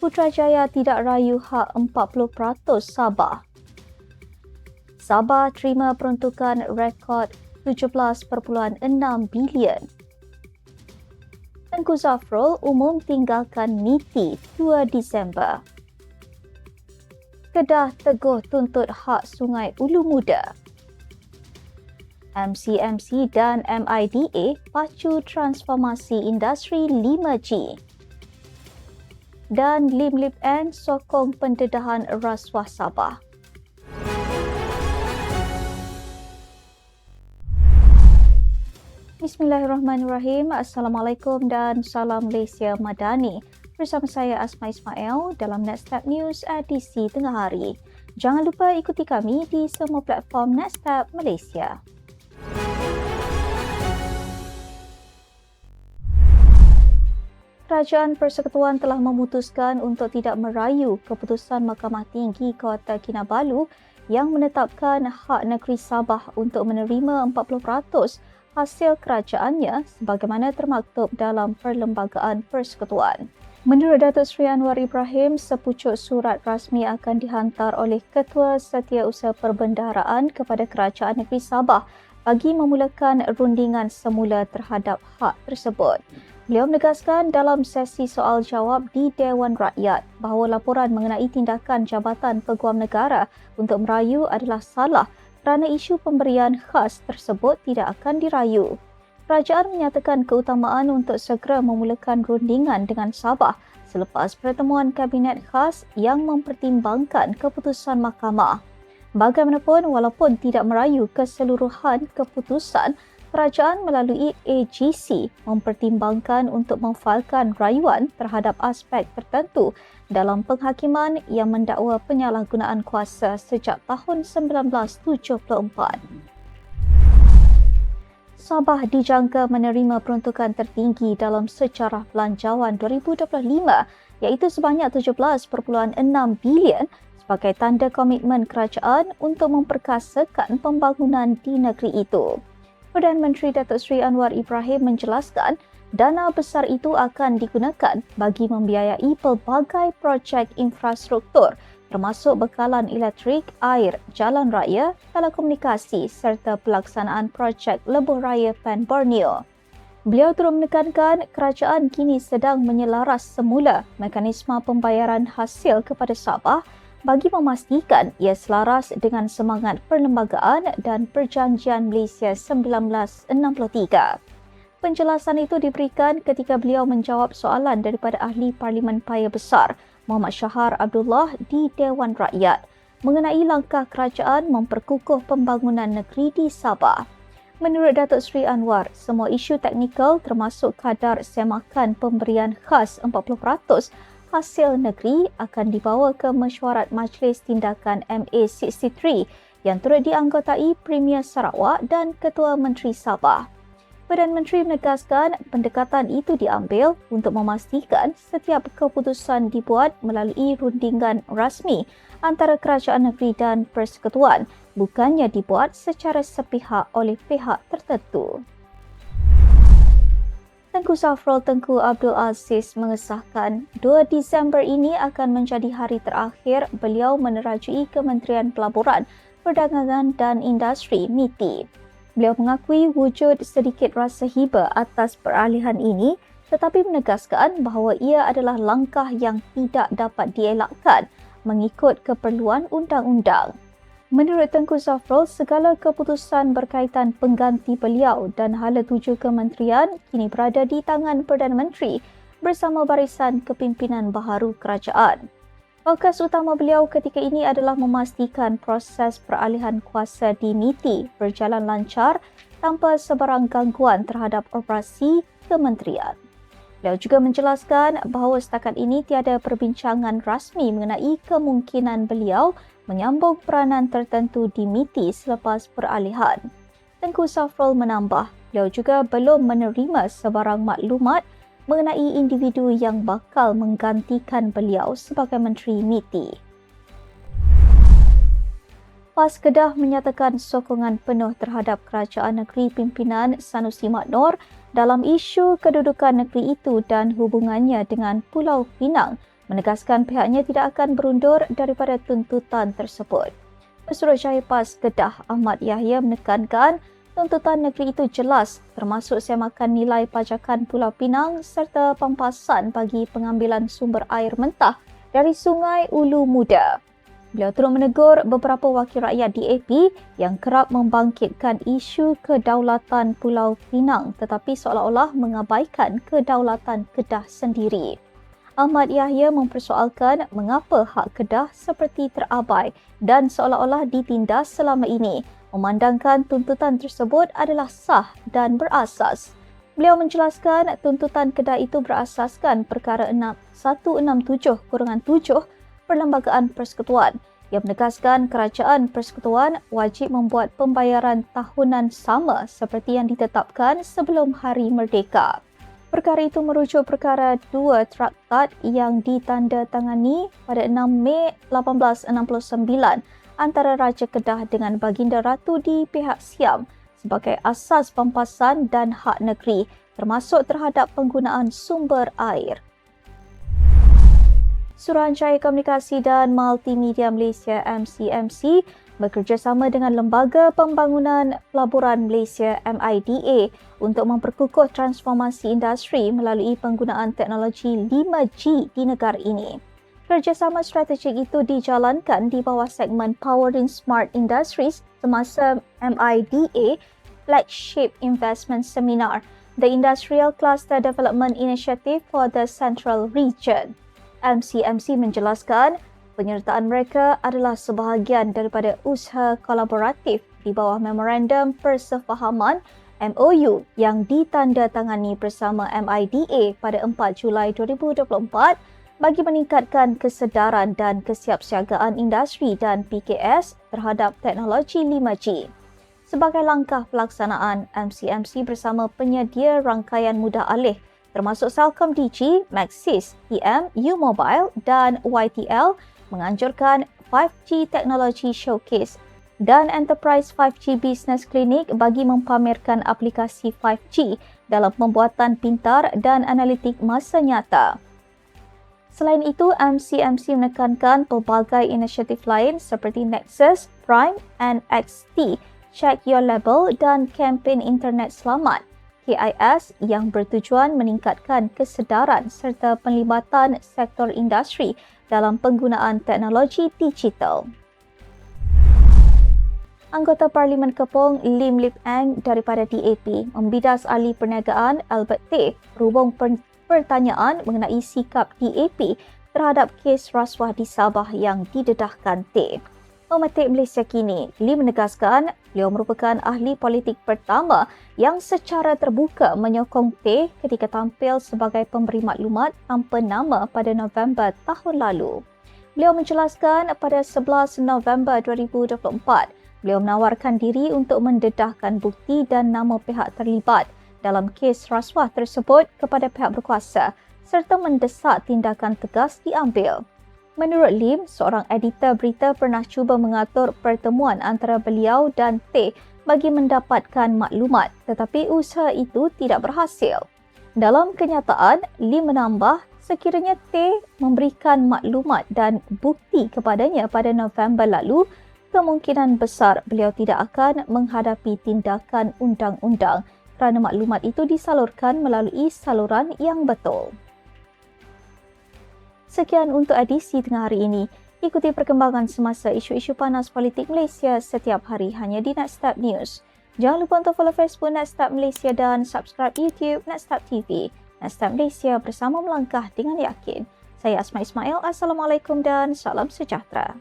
Putrajaya tidak rayu hak 40% Sabah. Sabah terima peruntukan rekod 17.6 bilion. Tengku Zafrul umum tinggalkan MITI 2 Disember. Kedah teguh tuntut hak Sungai Ulu Muda. MCMC dan MIDA pacu transformasi industri 5G dan Lim Lip N sokong pendedahan rasuah Sabah. Bismillahirrahmanirrahim. Assalamualaikum dan salam Malaysia Madani. Bersama saya Asma Ismail dalam Nextstep News edisi tengah hari. Jangan lupa ikuti kami di semua platform Nextstep Malaysia. Kerajaan Persekutuan telah memutuskan untuk tidak merayu keputusan Mahkamah Tinggi Kota Kinabalu yang menetapkan hak negeri Sabah untuk menerima 40% hasil kerajaannya sebagaimana termaktub dalam Perlembagaan Persekutuan. Menurut Datuk Seri Anwar Ibrahim, sepucuk surat rasmi akan dihantar oleh Ketua Setiausaha Perbendaharaan kepada Kerajaan Negeri Sabah bagi memulakan rundingan semula terhadap hak tersebut. Beliau menegaskan dalam sesi soal jawab di Dewan Rakyat bahawa laporan mengenai tindakan Jabatan Peguam Negara untuk merayu adalah salah kerana isu pemberian khas tersebut tidak akan dirayu. Kerajaan menyatakan keutamaan untuk segera memulakan rundingan dengan Sabah selepas pertemuan Kabinet Khas yang mempertimbangkan keputusan mahkamah. Bagaimanapun, walaupun tidak merayu keseluruhan keputusan, kerajaan melalui AGC mempertimbangkan untuk memfailkan rayuan terhadap aspek tertentu dalam penghakiman yang mendakwa penyalahgunaan kuasa sejak tahun 1974. Sabah dijangka menerima peruntukan tertinggi dalam sejarah belanjawan 2025 iaitu sebanyak 17.6 bilion sebagai tanda komitmen kerajaan untuk memperkasakan pembangunan di negeri itu. Perdana Menteri Datuk Seri Anwar Ibrahim menjelaskan dana besar itu akan digunakan bagi membiayai pelbagai projek infrastruktur termasuk bekalan elektrik, air, jalan raya, telekomunikasi serta pelaksanaan projek lebuh raya Pan Borneo. Beliau turut menekankan kerajaan kini sedang menyelaras semula mekanisme pembayaran hasil kepada Sabah bagi memastikan ia selaras dengan semangat perlembagaan dan perjanjian Malaysia 1963. Penjelasan itu diberikan ketika beliau menjawab soalan daripada ahli Parlimen Paya Besar Muhammad Syahar Abdullah di Dewan Rakyat mengenai langkah kerajaan memperkukuh pembangunan negeri di Sabah. Menurut Datuk Seri Anwar, semua isu teknikal termasuk kadar semakan pemberian khas 40% hasil negeri akan dibawa ke mesyuarat Majlis Tindakan MA63 yang turut dianggotai Premier Sarawak dan Ketua Menteri Sabah. Perdana Menteri menegaskan pendekatan itu diambil untuk memastikan setiap keputusan dibuat melalui rundingan rasmi antara kerajaan negeri dan persekutuan bukannya dibuat secara sepihak oleh pihak tertentu. Tengku Safrul Tengku Abdul Aziz mengesahkan 2 Disember ini akan menjadi hari terakhir beliau menerajui Kementerian Pelaburan, Perdagangan dan Industri MITI. Beliau mengakui wujud sedikit rasa hiba atas peralihan ini tetapi menegaskan bahawa ia adalah langkah yang tidak dapat dielakkan mengikut keperluan undang-undang. Menurut Tengku Zafrul, segala keputusan berkaitan pengganti beliau dan hala tuju kementerian kini berada di tangan Perdana Menteri bersama barisan kepimpinan baharu kerajaan. Fokus utama beliau ketika ini adalah memastikan proses peralihan kuasa di MITI berjalan lancar tanpa sebarang gangguan terhadap operasi kementerian. Beliau juga menjelaskan bahawa setakat ini tiada perbincangan rasmi mengenai kemungkinan beliau menyambung peranan tertentu di MITI selepas peralihan. Tengku Safrul menambah, beliau juga belum menerima sebarang maklumat mengenai individu yang bakal menggantikan beliau sebagai Menteri MITI. PAS Kedah menyatakan sokongan penuh terhadap kerajaan negeri pimpinan Sanusi Maknor dalam isu kedudukan negeri itu dan hubungannya dengan Pulau Pinang menegaskan pihaknya tidak akan berundur daripada tuntutan tersebut. Pesuruhjaya PAS Kedah Ahmad Yahya menekankan tuntutan negeri itu jelas termasuk semakan nilai pajakan Pulau Pinang serta pampasan bagi pengambilan sumber air mentah dari Sungai Ulu Muda. Beliau turut menegur beberapa wakil rakyat DAP yang kerap membangkitkan isu kedaulatan Pulau Pinang tetapi seolah-olah mengabaikan kedaulatan Kedah sendiri. Ahmad Yahya mempersoalkan mengapa hak Kedah seperti terabai dan seolah-olah ditindas selama ini, memandangkan tuntutan tersebut adalah sah dan berasas. Beliau menjelaskan tuntutan Kedah itu berasaskan perkara 167-7 Perlembagaan Persekutuan yang menegaskan kerajaan persekutuan wajib membuat pembayaran tahunan sama seperti yang ditetapkan sebelum Hari Merdeka. Perkara itu merujuk perkara dua traktat yang ditandatangani pada 6 Mei 1869 antara Raja Kedah dengan Baginda Ratu di pihak Siam sebagai asas pampasan dan hak negeri termasuk terhadap penggunaan sumber air. Suruhanjaya Komunikasi dan Multimedia Malaysia MCMC bekerjasama dengan Lembaga Pembangunan Pelaburan Malaysia MIDA untuk memperkukuh transformasi industri melalui penggunaan teknologi 5G di negara ini. Kerjasama strategik itu dijalankan di bawah segmen Powering Smart Industries semasa MIDA Flagship Investment Seminar, The Industrial Cluster Development Initiative for the Central Region. MCMC menjelaskan penyertaan mereka adalah sebahagian daripada usaha kolaboratif di bawah Memorandum Persefahaman MOU yang ditandatangani bersama MIDA pada 4 Julai 2024 bagi meningkatkan kesedaran dan kesiapsiagaan industri dan PKS terhadap teknologi 5G. Sebagai langkah pelaksanaan, MCMC bersama penyedia rangkaian mudah alih termasuk Celcom DG, Maxis, EM, U-Mobile dan YTL menganjurkan 5G Technology Showcase dan Enterprise 5G Business Clinic bagi mempamerkan aplikasi 5G dalam pembuatan pintar dan analitik masa nyata. Selain itu, MCMC menekankan pelbagai inisiatif lain seperti Nexus, Prime, NXT, Check Your Level dan kempen Internet Selamat KIS yang bertujuan meningkatkan kesedaran serta penlibatan sektor industri dalam penggunaan teknologi digital. Anggota Parlimen Kepong Lim Lip Eng daripada DAP membidas ahli perniagaan Albert Tay berhubung pertanyaan mengenai sikap DAP terhadap kes rasuah di Sabah yang didedahkan Tay. Pemetik Malaysia kini, Lee menegaskan beliau merupakan ahli politik pertama yang secara terbuka menyokong T ketika tampil sebagai pemberi maklumat tanpa nama pada November tahun lalu. Beliau menjelaskan pada 11 November 2024, beliau menawarkan diri untuk mendedahkan bukti dan nama pihak terlibat dalam kes rasuah tersebut kepada pihak berkuasa serta mendesak tindakan tegas diambil. Menurut Lim, seorang editor berita pernah cuba mengatur pertemuan antara beliau dan T bagi mendapatkan maklumat tetapi usaha itu tidak berhasil. Dalam kenyataan, Lim menambah sekiranya T memberikan maklumat dan bukti kepadanya pada November lalu, kemungkinan besar beliau tidak akan menghadapi tindakan undang-undang kerana maklumat itu disalurkan melalui saluran yang betul. Sekian untuk edisi tengah hari ini. Ikuti perkembangan semasa isu-isu panas politik Malaysia setiap hari hanya di Nextstep News. Jangan lupa untuk follow Facebook Nextstep Malaysia dan subscribe YouTube Nextstep TV. Nextstep Malaysia bersama melangkah dengan yakin. Saya Asma Ismail. Assalamualaikum dan salam sejahtera.